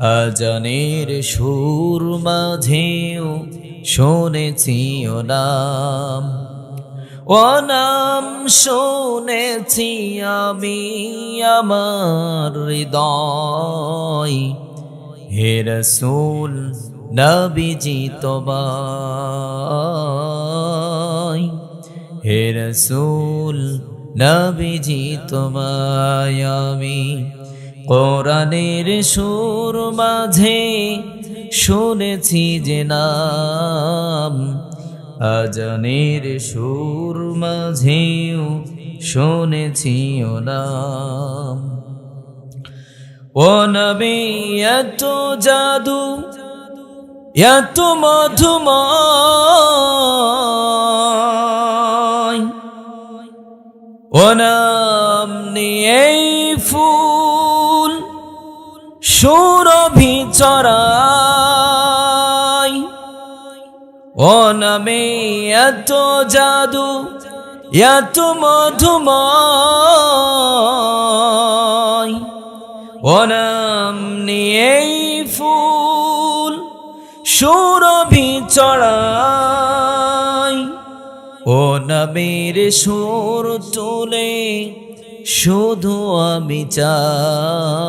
আজানের সুর মাঝেও শুনেছি ও নাম। ও নাম শুনেছি আমি আমার হৃদয়। হে রসুল, নবীজি তোমায়। হে রসুল, নবীজি তোমায় আমি কোরআনের সুর মাঝে শুনেছি যে নাম। আজানের সুর মাঝেও শুনেছি ও নাম। ও নবী, এত জাদু, এত মধুময়। ও নাম নিয়ে ফুল সুরভি চড়াই। ও নামে এত জাদু, এত মধুময়। ও নাম নিয়ে ফুল সুরভি চড়াই। ও নবীর সুর তুলে শুধু আমি চাই।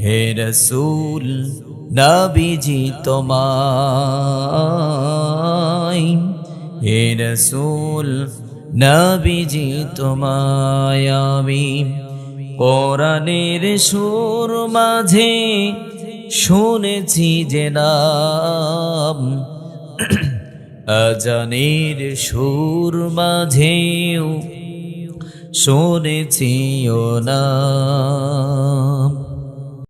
হে রসুল, নবীজি তোমায়। হে রসুল, নবীজি তোমায় আমি। কোরআনের সুর মাঝে শুনেছি যে নাম। আজানের সুর মাঝেও শুনেছি ও নাম।